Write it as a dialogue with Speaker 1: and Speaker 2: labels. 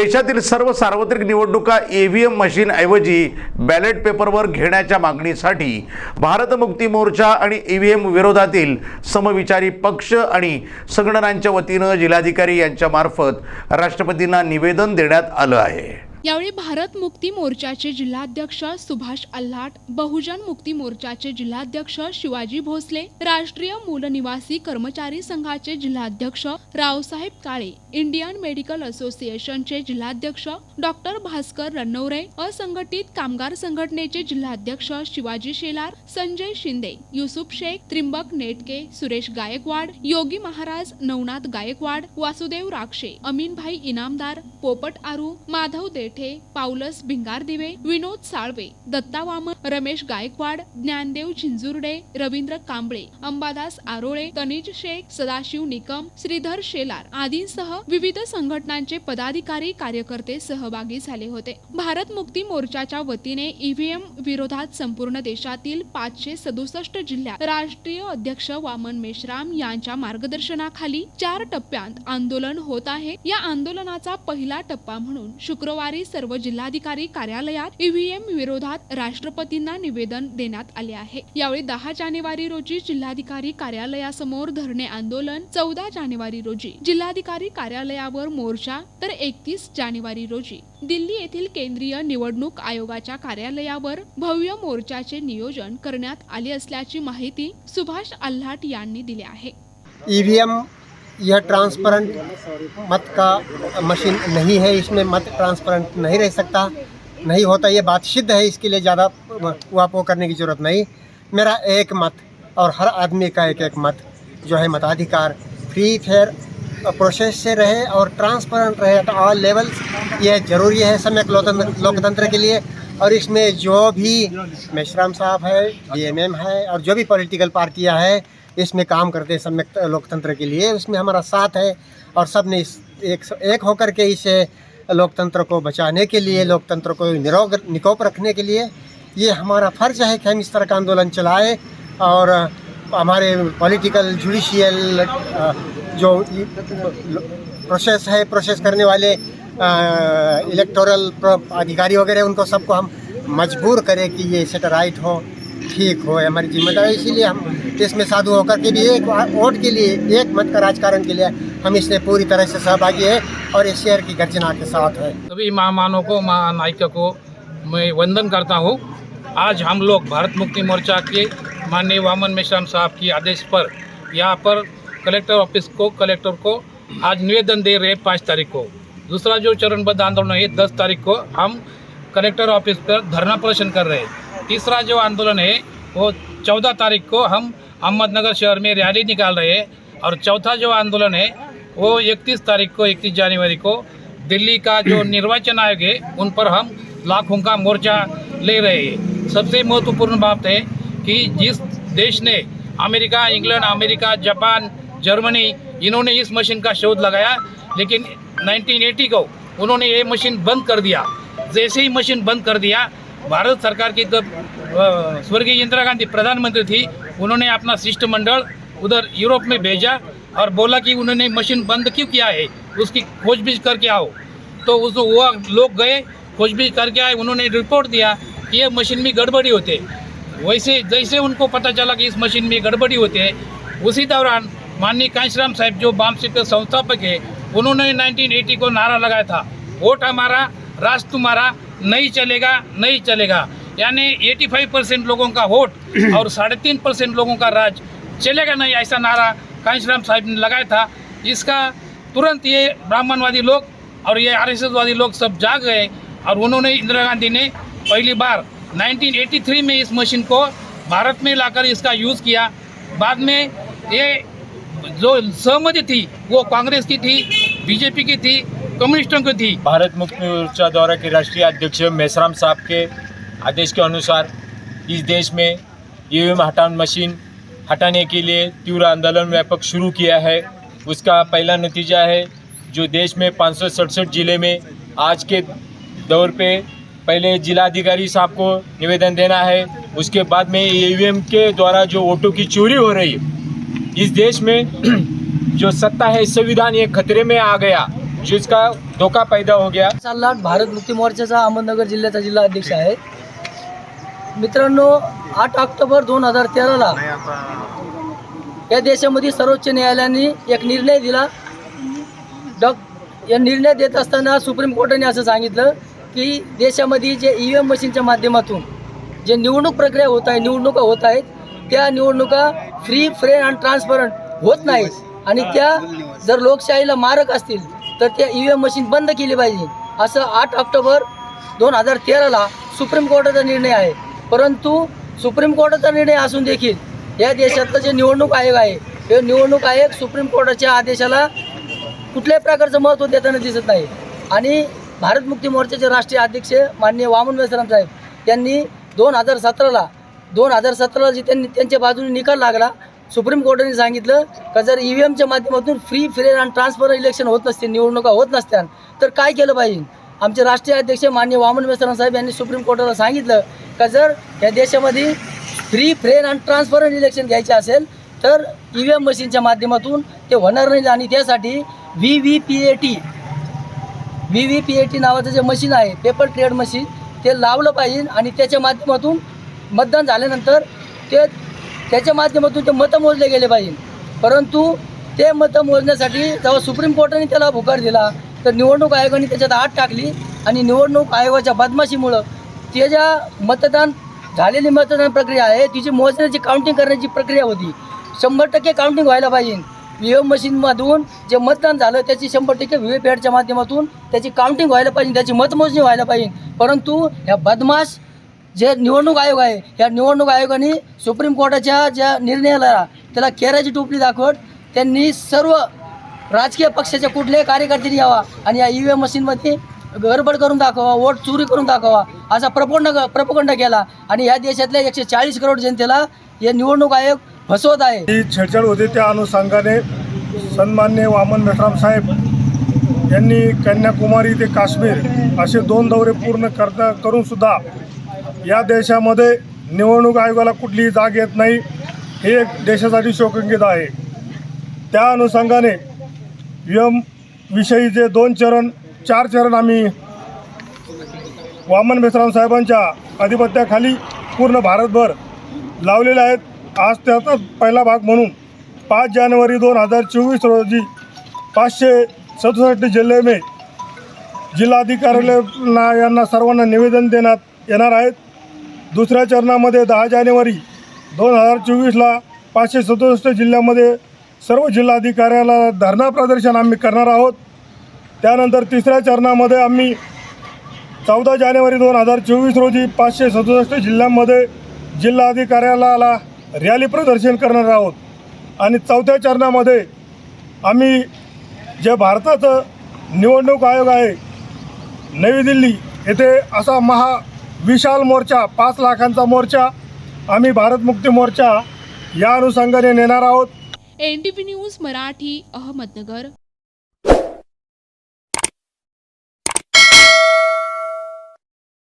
Speaker 1: देशातील सर्व सार्वत्रिक निवडणुका ई व्ही एम मशीनऐवजी बॅलेट पेपरवर घेण्याच्या मागणीसाठी भारत मुक्ती मोर्चा आणि ई व्ही एम विरोधातील समविचारी पक्ष आणि संघटनांच्या वतीनं जिल्हाधिकारी यांच्यामार्फत राष्ट्रपतींना निवेदन देण्यात आलं आहे.
Speaker 2: यावेळी भारत मुक्ती मोर्चाचे जिल्हाध्यक्ष सुभाष अल्हाट बहुजन मुक्ती मोर्चाचे जिल्हाध्यक्ष शिवाजी भोसले राष्ट्रीय मूल निवासी कर्मचारी संघाचे जिल्हाध्यक्ष रावसाहेब काळे इंडियन मेडिकल असोसिएशनचे जिल्हाध्यक्ष डॉक्टर भास्कर रन्नवरे असंघटित कामगार संघटनेचे जिल्हाध्यक्ष शिवाजी शेलार संजय शिंदे युसुफ शेख त्रिंबक नेटके सुरेश गायकवाड योगी महाराज नवनाथ गायकवाड वासुदेव राक्षे अमीनभाई इनामदार पोपट आरू माधव देठे पावलस भिंगारदिवे विनोद साळवे दत्ता वामन रमेश गायकवाड ज्ञानदेव झिंजुर्डे रवींद्र कांबळे अंबादास आरोळे तनिज शेख सदाशिव निकम श्रीधर शेलार आदींसह विविध संघटनांचे पदाधिकारी कार्यकर्ते सहभागी झाले होते. भारत मुक्ती मोर्चाच्या वतीने ईव्हीएम विरोधात संपूर्ण देशातील पाचशे सदुसष्ट जिल्ह्यात राष्ट्रीय अध्यक्ष वामन मेश्राम यांच्या मार्गदर्शनाखाली चार टप्प्यात आंदोलन होत आहे. या आंदोलनाचा पहिला टप्पा म्हणून शुक्रवारी सर्व जिल्हाधिकारी कार्यालयात ईव्हीएम विरोधात राष्ट्रपतींना निवेदन देण्यात आले आहे. यावेळी दहा जानेवारी रोजी जिल्हाधिकारी कार्यालयासमोर धरणे आंदोलन चौदा जानेवारी रोजी जिल्हाधिकारी कार्यालयावर मोर्चा तर एकतीस जानेवारी रोजी दिल्ली येथील केंद्रीय निवडणूक आयोगाच्या कार्यालयावर भव्य मोर्चाचे नियोजन करण्यात आले असल्याची माहिती सुभाष आल्हाट यांनी दिली आहे.
Speaker 3: ईव्हीएम यह ट्रांसपेरेंट मत का मशीन नहीं है इसमें मत ट्रांसपेरेंट नहीं रह सकता नहीं होता ये बात सिद्ध है इसके लिए ज़्यादा वापो करने की ज़रूरत नहीं। मेरा एक मत और हर आदमी का एक एक मत जो है मताधिकार फ्री फेयर प्रोसेस से रहे और ट्रांसपेरेंट रहे एट ऑल लेवल्स ये ज़रूरी है सम्यक लोकतंत्र लोकतंत्र के लिए। और इसमें जो भी मेश्राम साहब है डीएमएम है, और जो भी पॉलिटिकल पार्टियाँ हैं, इसमें काम करते हैं सम्यक लोकतंत्र के लिए। उसमें हमारा साथ है और सबने इस एक एक होकर के इसे लोकतंत्र को बचाने के लिए, लोकतंत्र को निरोग निकोप रखने के लिए, ये हमारा फ़र्ज़ है कि हम इस तरह का आंदोलन चलाएँ। और हमारे पॉलिटिकल जुडिशियल जो प्रोसेस है प्रोसेस करने वाले इलेक्टोरल अधिकारी वगैरह, उनको सबको हम मजबूर करें कि ये सेटराइट हो, ठीक हो, हमारी ज़िम्मेदारी। इसीलिए हम इसमें साधु होकर के भी एक वोट के लिए, एक मत का राजकारण के लिए हम इसमें पूरी तरह से सहभागी है और इस शहर की गर्जना के साथ है।
Speaker 4: सभी महामानों को, महानायिका को मैं वंदन करता हूँ। आज हम लोग भारत मुक्ति मोर्चा के माननीय वामन मेश्राम साहब की आदेश पर यहाँ पर कलेक्टर ऑफिस को कलेक्टर को आज निवेदन दे रहे हैं पाँच तारीख को। दूसरा जो चरणबद्ध आंदोलन है दस तारीख को हम कलेक्टर ऑफिस पर धरना प्रदर्शन कर रहे हैं। तीसरा जो आंदोलन है वो चौदह तारीख को हम अहमदनगर शहर में रैली निकाल रहे हैं और चौथा जो आंदोलन है वो इकतीस तारीख को इकतीस जनवरी को दिल्ली का जो निर्वाचन आयोग है उन पर हम लाखों का मोर्चा ले रहे हैं। सबसे महत्त्वपूर्ण बात है कि जिस देश ने America England America Japan Germany, इन्होंने इस मशीन का शोध लगाया, लेकिन 1980 को उन्होंने ये मशीन बंद कर दिया। जैसे ही मशीन बंद कर दिया, भारत सरकार की तब स्वर्गीय इंदिरा गांधी प्रधानमंत्री थी, उन्होंने अपना शिष्टमंडल उधर यूरोप में भेजा और बोला कि उन्होंने मशीन बंद क्यों किया है? उसकी खोजबीज करके आओ। तो उस वो लोग गए, खोजबीज करके आए, उन्होंने रिपोर्ट दिया कि ये मशीन में गड़बड़ी होते वैसे, जैसे उनको पता चला कि इस मशीन में गड़बड़ी होती है, उसी दौरान माननीय कांशीराम साहब जो बाम के संस्थापक है उन्होंने 1980 को नारा लगाया था। वोट हमारा राष्ट्र तुम्हारा नहीं चलेगा नहीं चलेगा। यानी 85 परसेंट लोगों का वोट और साढ़े तीन परसेंट लोगों का राज चलेगा नहीं ऐसा नारा कांशीराम साहब ने लगाया था। इसका तुरंत ये ब्राह्मणवादी लोग और ये आरएसएस वादी लोग सब जाग गए और उन्होंने इंदिरा गांधी ने पहली बार 1983 में इस मशीन को भारत में लाकर इसका यूज़ किया। बाद में ये जो सहमति थी, वो कांग्रेस की थी, बीजेपी की थी, कम्युनिस्टों की थी।
Speaker 5: भारत मुक्ति मोर्चा द्वारा के राष्ट्रीय अध्यक्ष मेसराम साहब के आदेश के अनुसार इस देश में ईवीएम हटान मशीन हटाने के लिए तीव्र आंदोलन व्यापक शुरू किया है। उसका पहला नतीजा है, जो देश में पाँच सौ सड़सठ ज़िले में आज के दौर पे पहले जिलाधिकारी साहब को निवेदन देना है। उसके बाद में ईवीएम के द्वारा जो वोटों की चोरी हो रही है इस देश में जो सत्ता है संविधान ये खतरे में आ गया जिसका धोखा पैदा हो गया।
Speaker 6: सालाट भारत मुक्ती मोर्चाचा अहमदनगर जिल्ह्याचा जिल्हा अध्यक्ष आहे. मित्रांनो आठ ऑक्टोबर दोन हजार तेराला या देशामध्ये सर्वोच्च न्यायालयाने एक निर्णय दिला. डॉ या निर्णय देत असताना सुप्रीम कोर्टाने असं सांगितलं की देशामध्ये जे ई व्ही एम मशीनच्या माध्यमातून जे निवडणूक प्रक्रिया होत आहे निवडणुका होत आहेत त्या निवडणुका फ्री फ्रेन आणि ट्रान्सपरंट होत नाहीत आणि त्या जर लोकशाहीला मारक असतील तर त्या ई व्ही एम मशीन बंद केली पाहिजे. असं आठ ऑक्टोबर दोन हजार तेराला सुप्रीम कोर्टाचा निर्णय आहे. परंतु सुप्रीम कोर्टाचा निर्णय असून देखील या देशातलं जे निवडणूक आयोग आहे हे निवडणूक आयोग सुप्रीम कोर्टाच्या आदेशाला कुठल्याही प्रकारचं महत्त्व देताना दिसत नाही. आणि भारत मुक्ती मोर्चाचे राष्ट्रीय अध्यक्ष माननीय वामन मेश्राम साहेब यांनी दोन हजार सतराला दोन हजार सतराला जी त्यांनी त्यांच्या बाजूने निकाल लागला सुप्रीम कोर्टाने सांगितलं का जर ई व्ही एमच्या माध्यमातून फ्री फेअर आणि ट्रान्सफर इलेक्शन होत नसते निवडणुका होत नसत्या तर काय केलं पाहिजे? आमचे राष्ट्रीय अध्यक्ष माननीय वामन मेश्राम साहेब यांनी सुप्रीम कोर्टाला सांगितलं का जर या देशामध्ये फ्री फ्रेन आणि ट्रान्सपरंट इलेक्शन घ्यायचे असेल तर ई व्ही एम मशीनच्या माध्यमातून ते होणार नाही आणि त्यासाठी V V P A T V V P A T नावाचं जे मशीन आहे पेपर ट्रेड मशीन ते लावलं पाहिजे आणि त्याच्या माध्यमातून मतदान झाल्यानंतर ते त्याच्या माध्यमातून ते मतं मोजले गेले पाहिजे. परंतु ते मतं मोजण्यासाठी जेव्हा सुप्रीम कोर्टाने त्याला होकार दिला तर निवडणूक आयोगाने त्याच्यात आत टाकली आणि निवडणूक आयोगाच्या बदमाशीमुळं ते ज्या मतदान झालेली मतदान प्रक्रिया आहे तिची मोजण्याची काउंटिंग करण्याची प्रक्रिया होती. शंभर टक्के काउंटिंग व्हायला पाहिजे. व्ही एम मशीनमधून जे मतदान झालं त्याची शंभर टक्के व्ही पॅडच्या माध्यमातून त्याची काउंटिंग व्हायला पाहिजे त्याची मतमोजणी व्हायला पाहिजे. परंतु ह्या बदमाश जे निवडणूक आयोग आहे या निवडणूक आयोगाने सुप्रीम कोर्टाच्या ज्या निर्णयाला त्याला केराची टोपली दाखवत त्यांनी सर्व राजकीय पक्षाच्या कुठल्याही कार्यकर्त्यांनी यावा आणि या ई व्ही एम मशीनमध्ये गडबड करून दाखवा वोट चोरी करून दाखवा असा प्रपंड प्रपखंड केला. आणि या देशातल्या एकशे चाळीस करोड जनतेला हे निवडणूक आयोग फसवत आहे.
Speaker 7: ही छेडछाड होते त्या अनुषंगाने सन्मान्य वामन मेश्राम साहेब यांनी कन्याकुमारी ते काश्मीर असे दोन दौरे पूर्ण करता करून सुद्धा या देशामध्ये निवडणूक आयोगाला कुठलीही जाग येत नाही हे एक देशासाठी शोकंकित आहे. त्या अनुषंगाने यम विषयी जे दोन चरण चार चरण आम्ही वामन मेश्राम साहेबांच्या आधिपत्याखाली पूर्ण भारतभर लावलेले आहेत. आज त्याचा पहिला भाग म्हणून पाच जानेवारी दोन हजार चोवीस रोजी पाचशे सदुसष्ट जिल्हे मे जिल्हाधिकाऱ्याला यांना सर्वांना निवेदन देण्यात येणार आहेत. दुसऱ्या चरणामध्ये दहा जानेवारी दोन हजार चोवीसला पाचशे सदुसष्ट जिल्ह्यामध्ये सर्व जिल्हाधिकाऱ्याला धरणा प्रदर्शन आम्ही करणार आहोत. त्यानंतर तिसऱ्या चरणामध्ये आम्ही चौदा जानेवारी दोन हजार चोवीस रोजी पाचशे सदुसष्ट जिल्ह्यांमध्ये जिल्हाधिकाऱ्याला रॅली प्रदर्शन करणार आहोत. आणि चौथ्या चरणामध्ये आम्ही जे भारताचं निवडणूक आयोग आहे नवी दिल्ली येथे असा महा विशाल मोर्चा पाच लाखांचा मोर्चा आम्ही भारत मुक्ती मोर्चा या अनुषंगाने नेणार आहोत.
Speaker 2: N news Marathi Ahmednagar.